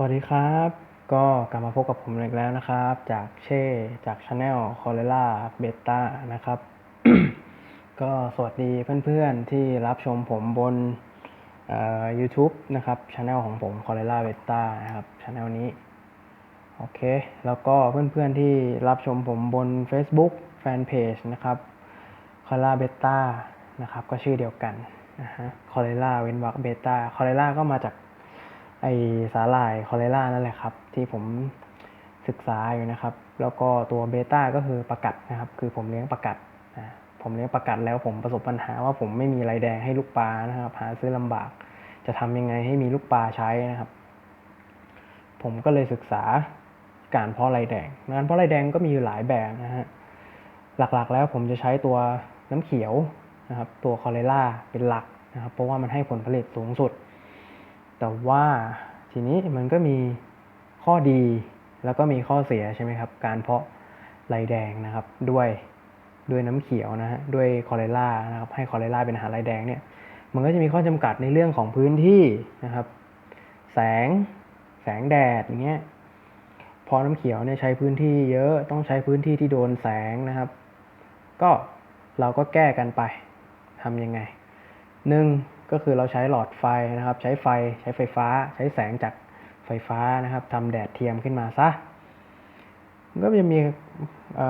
สวัสดีครับ ก็กลับมาพบกับผมอีกแล้วนะครับ จากเช่ จากช anel c o l e r a Beta นะครับ ก็สวัสดีเพื่อนๆที่รับชมผมบนเอ่อ YouTube นะครับช anel ของผม c o l e r a Beta นะครับช anel นี้ โอเค แล้วก็เพื่อนๆที่รับชมผมบน Facebook Fanpage นะครับ c o l e r a Beta นะครับ ก็ชื่อเดียวกันนะฮะ c o l e r a เว้นวรรค Beta c o l e r a ก็มาจาก ไอสาหร่ายคอเลรานั่นแหละครับ ที่ผมศึกษาอยู่นะครับ แล้วก็ตัวเบต้าก็คือประกัดนะครับ คือผมเลี้ยงประกัดนะผมเลี้ยงประกัดแล้วผมประสบปัญหาว่าผมไม่มีไรแดงให้ลูกปลานะครับ หาซื้อลำบาก จะทำยังไงให้มีลูกปลาใช้นะครับ ผมก็เลยศึกษาการเพาะไรแดงการเพาะไรแดงก็มีอยู่หลายแบบนะฮะหลักๆแล้วผมจะใช้ตัวน้ำเขียวนะครับ ตัวคอเลราเป็นหลักนะครับ เพราะว่ามันให้ผลผลิตสูงสุด แต่ว่าทีนี้มันก็มีข้อดีแล้วก็มีข้อเสียใช่ไหมครับ การเพาะไรแดงนะครับ ด้วยด้วยน้ำเขียวนะฮะด้วยคอเรล่านะครับ ให้คอเรล่าเป็นอาหารไรแดงเนี่ยมันก็จะมีข้อจำกัดในเรื่องของพื้นที่นะครับ แสงแสงแดดอย่างเงี้ยพอน้ำเขียวเนี่ยใช้พื้นที่เยอะต้องใช้พื้นที่ที่โดนแสงนะครับ ก็เราก็แก้กันไปทำยังไงหนึ่ง ก็คือเราใช้หลอดไฟนะครับ ใช้ไฟใช้ไฟฟ้า ใช้แสงจากไฟฟ้านะครับทำแดดเทียมขึ้นมาซะมันก็จะมีเ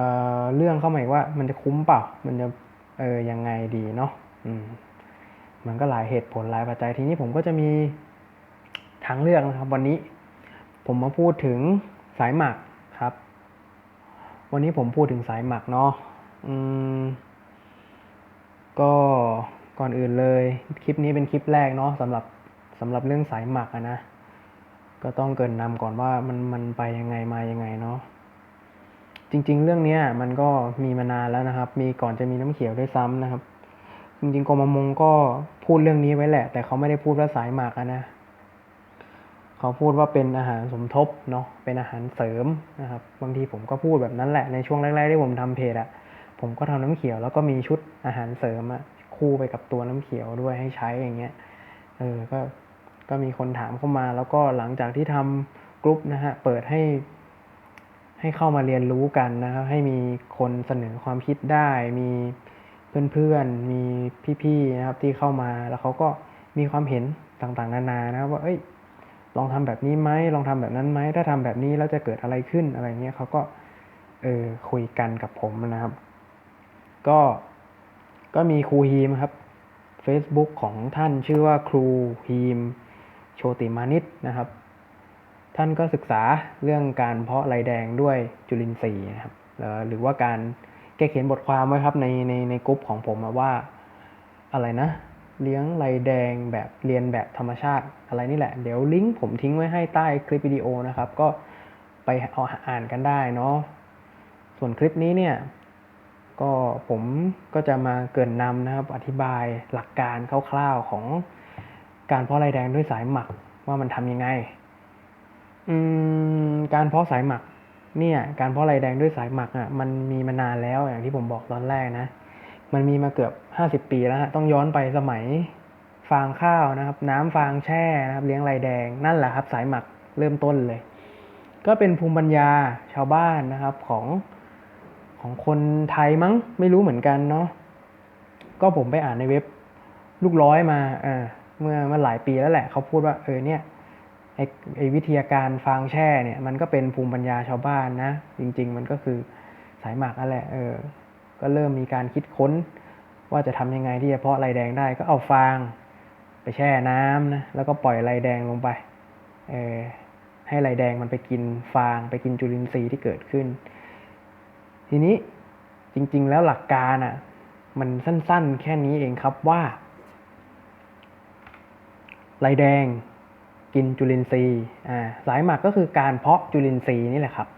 เรื่องเข้ามาอีกว่ามันจะคุ้มเปล่า มันจะเออยังไงดีเนาะมมันก็หลายเหตุผลหลายปัจจัยทีนี้ผมก็จะมีทางเลือกนะครับ วันนี้ผมมาพูดถึงสายหมักครับ วันนี้ผมพูดถึงสายหมักเนาะอืมก็ ก่อนอื่นเลยคลิปนี้เป็นคลิปแรกเนาะสำหรับสำหรับเรื่องสายหมักอะนะ ก็ต้องเกินนำก่อนว่ามันมันไปยังไงมายังไงเนาะจริง ๆ เรื่องนี้มันก็มีมานานแล้วนะครับ มีก่อนจะมีน้ำเขียวด้วยซ้ำนะครับ จริงๆกรมมงก็พูดเรื่องนี้ไว้แหละ แต่เขาไม่ได้พูดว่าสายหมักะนะเขาพูดว่าเป็นอาหารสมทบเนาะเป็นอาหารเสริมนะครับ บางทีผมก็พูดแบบนั้นแหละในช่วงแรกๆที่ผมทำเพจอะผมก็ทำน้ำเขียวแล้วก็มีชุดอาหารเสริมอะ คู่ไปกับตัวน้ำเขียวด้วยให้ใช้อย่างเงี้ย เออ ก็ ก็มีคนถามเข้ามา แล้วก็หลังจากที่ทำกลุ่มนะฮะ เปิดให้ ให้เข้ามาเรียนรู้กันนะครับ ให้มีคนเสนอความคิดได้ มีเพื่อนๆ มีพี่ๆ นะครับ ที่เข้ามา แล้วเขาก็มีความเห็นต่างๆ นานานะครับว่า เอ้ย ลองทำแบบนี้ไหมลองทำแบบนั้นไหม ถ้าทำแบบนี้แล้วจะเกิดอะไรขึ้นอะไรเงี้ยเขาก็ เออ คุยกันกับผมนะครับ ก็ ก็มีครูฮีมครับ Facebook ของท่านชื่อว่าครูฮีม โชติมานิตนะครับ ท่านก็ศึกษาเรื่องการเพาะไรแดงด้วยจุลินทรีย์นะครับหรือว่าการแกเขียนบทความไว้ครับในในในกลุ่มของผมว่าอะไรนะ เลี้ยงไรแดงแบบเรียนแบบธรรมชาติอะไรนี่แหละ เดี๋ยวลิงก์ผมทิ้งไว้ให้ใต้คลิปวิดีโอนะครับ ก็ไปเอาอ่านกันได้เนาะส่วนคลิปนี้เนี่ย ก็ผมก็จะมาเกินนำนะครับ อธิบายหลักการคร่าวๆของการเพาะไรแดงด้วยสายหมักว่ามันทำยังไงอืมการเพาะสายหมักเนี่ยการเพาะไรแดงด้วยสายหมักอะมันมีมานานแล้วอย่างที่ผมบอกตอนแรกนะ มันมีมาเกือบห้าสิบปีแล้วฮะต้องย้อนไปสมัยฟางข้าวนะครับ น้ำฟางแช่นะครับ เลี้ยงไรแดงนั่นแหละครับ สายหมักเริ่มต้นเลย ก็เป็นภูมิปัญญาชาวบ้านนะครับของ ของคนไทยมั้งไม่รู้เหมือนกันเนาะก็ผมไปอ่านในเว็บลูกร้อยมาเออเมื่อเมื่อหลายปีแล้วแหละเขาพูดว่าเออเนี่ยไอไอวิทยาการฟางแช่เนี่ยมันก็เป็นภูมิปัญญาชาวบ้านนะ จริง ๆ มันก็คือสายหมักนั่นแหละเออก็เริ่มมีการคิดค้น ว่าจะทำยังไงที่จะเพาะไรแดงได้ก็เอาฟางไปแช่น้ำนะแล้วก็ปล่อยไรแดงลงไปเออให้ไรแดงมันไปกินฟางไปกินจุลินทรีย์ที่เกิดขึ้น ทีนี้จริง ๆ แล้วหลักการอะ มันสั้นๆ แค่นี้เองครับว่าไรแดงกินจุลินทรีย์อ่าสายหมักก็คือการเพาะจุลินทรีย์นี่แหละครับ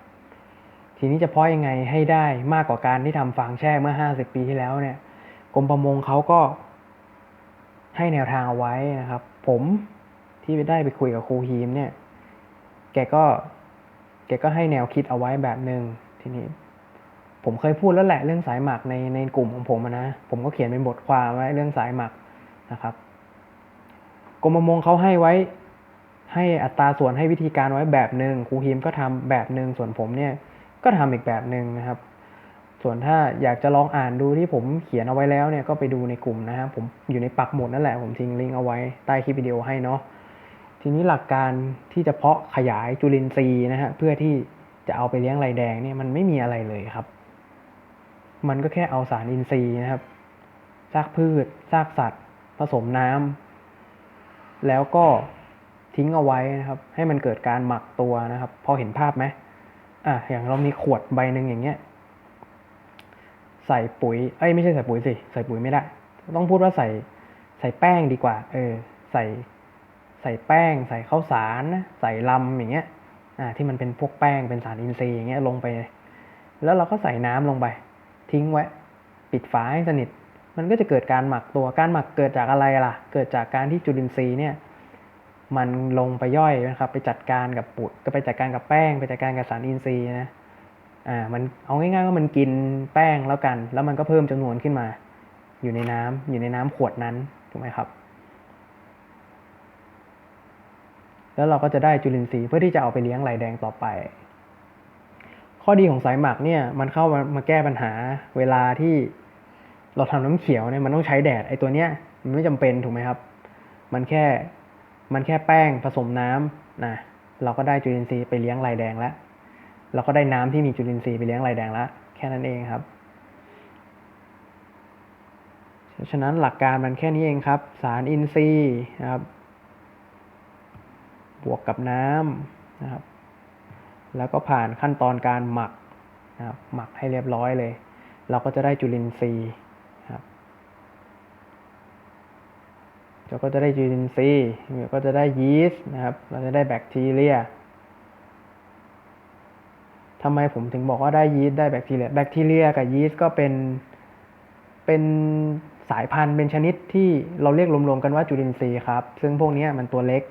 ทีนี้จะเพาะยังไงให้ได้มากกว่าการที่ทำฟางแช่เมื่อ 50 ปีที่แล้วเนี่ยกรมประมงเขาก็ให้แนวทางเอาไว้นะครับ ผมที่ได้ไปคุยกับครูฮีมเนี่ย แกก็ แกก็ให้แนวคิดเอาไว้แบบหนึ่งทีนี้ ผมเคยพูดแล้วแหละเรื่องสายหมักในในกลุ่มของผมนะ ผมก็เขียนเป็นบทความไว้เรื่องสายหมักนะครับกรมประมงเขาให้ไว้ ให้อัตราส่วนให้วิธีการไว้แบบหนึ่งครูฮิมก็ทำแบบหนึ่งส่วนผมเนี่ยก็ทำอีกแบบหนึ่งนะครับ ส่วนถ้าอยากจะลองอ่านดูที่ผมเขียนเอาไว้แล้วเนี่ยก็ไปดูในกลุ่มนะครับผมอยู่ในปักหมุดนั่นแหละผมทิ้งลิงก์เอาไว้ใต้คลิปวิดีโอให้เนาะทีนี้หลักการที่จะเพาะขยายจุลินทรีย์นะฮะเพื่อที่จะเอาไปเลี้ยงไรแดงเนี่ยมันไม่มีอะไรเลยครับ มันก็แค่เอาสารอินทรีย์นะครับ ซากพืช ซากสัตว์ ผสมน้ำแล้วก็ทิ้งเอาไว้นะครับ ให้มันเกิดการหมักตัวนะครับ พอเห็นภาพไหมอะอย่างเรามีขวดใบหนึ่งอย่างเงี้ย ใส่ปุ๋ย เอ้ยไม่ใช่ใส่ปุ๋ยสิ ใส่ปุ๋ยไม่ได้ ต้องพูดว่าใส่ใส่แป้งดีกว่า เออ ใส่ใส่แป้ง ใส่ข้าวสารนะใส่ลำอย่างเงี้ย อ่า ที่มันเป็นพวกแป้ง เป็นสารอินทรีย์อย่างเงี้ยลงไป แล้วเราก็ใส่น้ำลงไป ทิ้งไว้ ปิดฝาให้สนิท มันก็จะเกิดการหมักตัวการหมักเกิดจากอะไรล่ะ เกิดจากการที่จุลินทรีย์เนี่ยมันลงไปย่อยนะครับไปจัดการกับปุ๋ยก็ไปจัดการกับแป้ง ไปจัดการกับสารอินทรีย์นะอ่ามันเอาง่ายๆว่ามันกินแป้งแล้วกัน แล้วมันก็เพิ่มจำนวนขึ้นมา อยู่ในน้ำอยู่ในน้ำขวดนั้นถูกไหมครับ แล้วเราก็จะได้จุลินทรีย์เพื่อที่จะเอาไปเลี้ยงไหลแดงต่อไป ข้อดีของสายหมักเนี่ยมันเข้ามามาแก้ปัญหาเวลาที่เราทำน้ำเขียวเนี่ยมันต้องใช้แดดไอ้ตัวเนี้ยมันไม่จำเป็นถูกไหมครับ มันแค่มันแค่แป้งผสมน้ำนะเราก็ได้จุลินทรีย์ไปเลี้ยงไหลแดงแล้วเราก็ได้น้ำที่มีจุลินทรีย์ไปเลี้ยงไรแดงแล้วแค่นั้นเองครับฉะนั้นหลักการมันแค่นี้เองครับ สารอินทรีย์นะครับ บวกกับน้ำนะครับ แล้วก็ผ่านขั้นตอนการหมักนะครับหมักให้เรียบร้อยเลย เราก็จะได้จุลินทรีย์ครับเราก็จะได้จุลินทรีย์เราก็จะได้ยีสต์นะครับ เราจะได้แบคทีเรียทำไมผมถึงบอกว่าได้ยีสต์ได้แบคทีเรีย แบคทีเรียกับยีสต์ก็เป็นเป็นสายพันธุ์เป็นชนิดที่เราเรียกรวมๆกันว่าจุลินทรีย์ครับ ซึ่งพวกนี้มันตัวเล็ก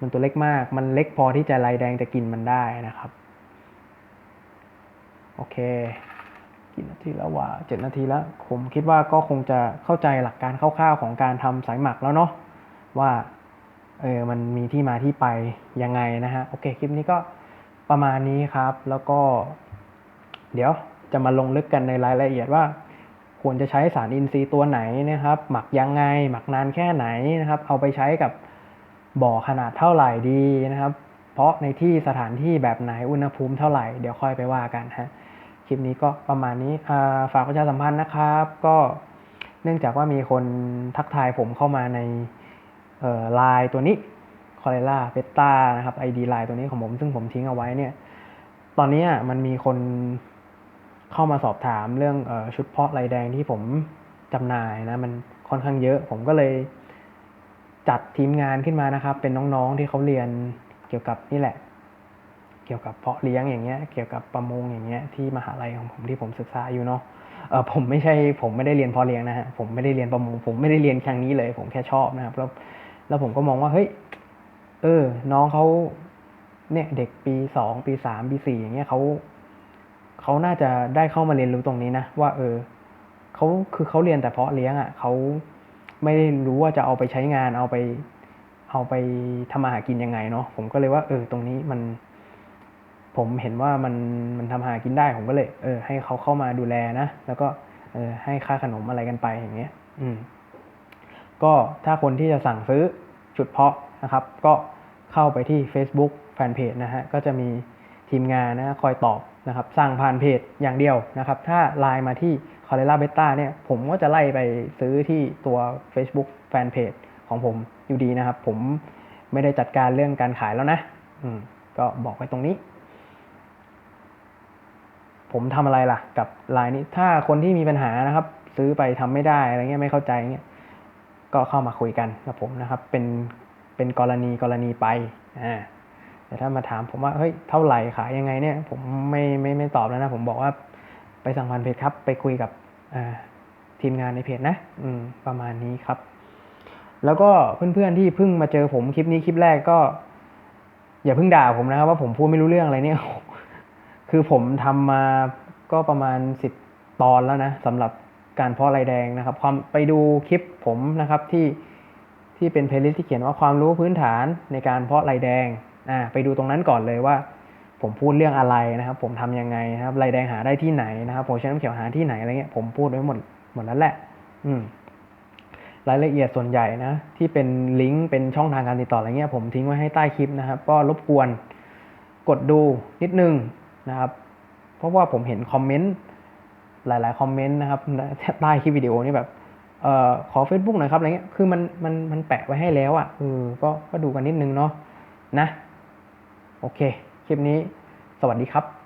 มันตัวเล็กมาก มันเล็กพอที่จะลายแดงจะกินมันได้นะครับ โอเค กี่นาทีแล้วว่าเจ็ดนาทีแล้ว ผมคิดว่าก็คงจะเข้าใจหลักการคร่าวๆของการทำสายหมักแล้วเนาะว่าเออมันมีที่มาที่ไปยังไงนะฮะ โอเค คลิปนี้ก็ประมาณนี้ครับ แล้วก็ เดี๋ยวจะมาลงลึกกันในรายละเอียดว่า ควรจะใช้สารอินทรีย์ตัวไหนนะครับ หมักยังไง หมักนานแค่ไหนนะครับ เอาไปใช้กับ บ่อขนาดเท่าไหร่ดีนะครับ เพราะในที่สถานที่แบบไหนอุณหภูมิเท่าไหร่เดี๋ยวค่อยไปว่ากันฮะคลิปนี้ก็ประมาณนี้ฝากประชาสัมพันธ์นะครับ ก็เนื่องจากว่ามีคนทักทายผมเข้ามาในไลน์ตัวนี้คอเรล่าเบต้านะครับ ID ไลน์ตัวนี้ของผม ซึ่งผมทิ้งเอาไว้เนี่ย ตอนนี้มันมีคนเข้ามาสอบถามเรื่องอชุดเพาะลายแดงที่ผมจำหน่ายนะ มันค่อนข้างเยอะ ผมก็เลย จัดทีมงานขึ้นมานะครับ เป็นน้องๆที่เขาเรียนเกี่ยวกับนี่แหละ เกี่ยวกับเพาะเลี้ยงอย่างเงี้ย เกี่ยวกับประมงอย่างเงี้ยที่มหาลัยของผมที่ผมศึกษาอยู่เนาะเออผมไม่ใช่ผมไม่ได้เรียนเพาะเลี้ยงนะฮะผมไม่ได้เรียนประมงผมไม่ได้เรียนทางนี้เลย ผมแค่ชอบนะครับแล้วแล้วผมก็มองว่าเฮ้ยเออ น้องเขาเนี่ยเด็กปีสองปีสามปีสี่อย่างเงี้ยเขาเขาน่าจะได้เข้ามาเรียนรู้ตรงนี้นะว่า เออเขาคือเขาเรียนแต่เพาะเลี้ยงอะ่ะเขา ไม่ได้รู้ว่าจะเอาไปใช้งานเอาไป เอาไปทำมาหากินยังไงเนาะผมก็เลยว่า เออ ตรงนี้มัน ผมเห็นว่ามันมันทำหากินได้ผมก็เลย เออ ให้เขาเข้ามาดูแลนะแล้วก็เออให้ค่าขนมอะไรกันไปอย่างเงี้ย อืม ก็ถ้าคนที่จะสั่งซื้อจุดเพาะนะครับ ก็เข้าไปที่ Facebook แฟนเพจนะฮะก็จะมี ทีมงานนะคอยตอบนะครับสั่งผ่านเพจอย่างเดียวนะครับ ถ้าไลน์มาที่ c o r e l a Beta เนี่ยผมก็จะไล่ไปซื้อที่ตัว Facebook แฟนเพจของผมอยู่ดีนะครับ ผมไม่ได้จัดการเรื่องการขายแล้วนะ อืม ก็บอกไว้ตรงนี้ ผมทำอะไรล่ะ กับไลน์นี้ ถ้าคนที่มีปัญหานะครับ ซื้อไปทำไม่ได้อะไรเงี้ยไม่เข้าใจเงี้ยก็เข้ามาคุยกันกับผมนะครับ เป็นเป็นกรณีกรณีไปอ่า แต่ถ้ามาถามผมว่าเฮ้ยเท่าไหร่ขายยังไงเนี่ย ผมไม่ไม่ไม่ตอบแล้วนะ ผมบอกว่าไปสั่งผ่านเพจครับ ไปคุยกับทีมงานในเพจนะ อืม ประมาณนี้ครับ แล้วก็เพื่อนๆที่เพิ่งมาเจอผมคลิปนี้คลิปแรกก็ อย่าเพิ่งด่าผมนะครับ ว่าผมพูดไม่รู้เรื่องอะไรเนี่ย คือผมทำมาก็ประมาณสิบตอนแล้วนะสำหรับการเพาะลายแดงนะครับ ความไปดูคลิปผมนะครับที่ที่เป็นเพลย์ลิสต์ที่เขียนว่าความรู้พื้นฐานในการเพาะลายแดง อ่าไปดูตรงนั้นก่อนเลยว่า ผมพูดเรื่องอะไรนะครับ ผมทำยังไงนะครับลายแดงหาได้ที่ไหนนะครับโพชั่นน้ำเขียวหาที่ไหนอะไรเงี้ยผมพูดไว้หมดหมดแล้วแหละ อืมรายละเอียดส่วนใหญ่นะ ที่เป็นลิงก์เป็นช่องทางการติดต่ออะไรเงี้ยผมทิ้งไว้ให้ใต้คลิปนะครับ ก็รบกวนกดดูนิดนึงนะครับ เพราะว่าผมเห็นคอมเมนต์หลาย ๆ คอมเมนต์นะครับใต้คลิปวิดีโอนี่แบบเอ่อขอ Facebook หน่อยครับอะไรเงี้ยคือมันมันมันแปะไว้ให้แล้วอะ่ะเออก็ก็ดูกันนิดนึงเนาะนะ โอเค คลิปนี้ สวัสดีครับ